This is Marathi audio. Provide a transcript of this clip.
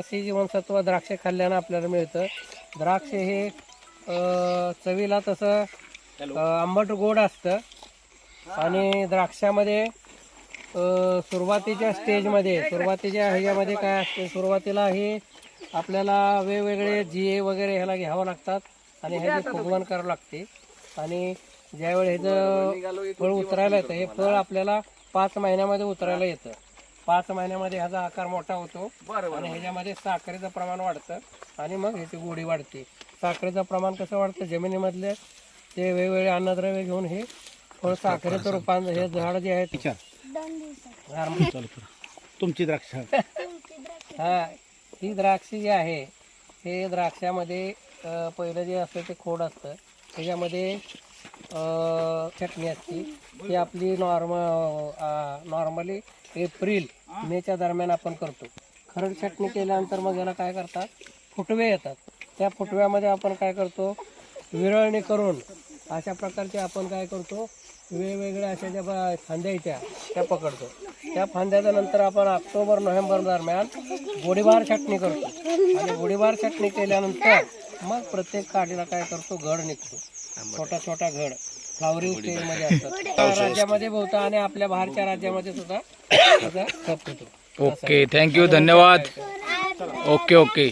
असे जीवनसत्व द्राक्ष खाल्ल्यानं आपल्याला मिळतं. द्राक्ष हे चवीला तसं आंबट गोड असतं. आणि द्राक्षामध्ये सुरुवातीच्या स्टेजमध्ये सुरुवातीच्या ह्याच्यामध्ये काय असते? सुरुवातीला हे आपल्याला वेगवेगळे जीए वगैरे ह्याला घ्यावं लागतात आणि ह्याची फुगवण करावं लागते. आणि ज्यावेळी ह्याचं फळ उतरायला येतं हे फळ आपल्याला पाच महिन्यामध्ये उतरायला येतं. पाच महिन्यामध्ये ह्याचा आकार मोठा होतो. आणि ह्याच्यामध्ये साखरेचं प्रमाण वाढतं. आणि मग ह्याची गोडी वाढते. साखरेचं प्रमाण कसं वाढतं? जमिनीमधले ते वेगवेगळे अन्नद्रव्य घेऊन हे फळ साखरेचं रूपांतर हे झाड जे आहे तुमची द्राक्ष. हा ही द्राक्ष जी आहे हे द्राक्षामध्ये पहिलं जे असतं ते खोड असतं. त्याच्यामध्ये चटणी असते. ती आपली नॉर्म नॉर्मली एप्रिल मेच्या दरम्यान आपण करतो. खरड चटणी केल्यानंतर मग याला काय करतात? फुटवे येतात. त्या फुटव्यामध्ये आपण काय करतो? विरळणी करून अशा प्रकारचे आपण काय करतो? वेगवेगळ्या अशा ज्या फांद्याच्या फांद्या येत्या त्या पकडतो. त्या फांद्याच्या नंतर आपण ऑक्टोबर नोव्हेंबर दरम्यान गोडीबार छाटणी करतो. आणि गोडीबार छाटणी केल्यानंतर मग प्रत्येक काडीला काय करतो? घड निघतो. छोटा छोटा घड फ्लावरिंग स्टेजमध्ये असतात. राज्यामध्ये बहुता आणि आपल्या बाहेरच्या राज्यामध्ये सुद्धा त्याचा खप होतो. ओके थँक्यू धन्यवाद. Okay okay.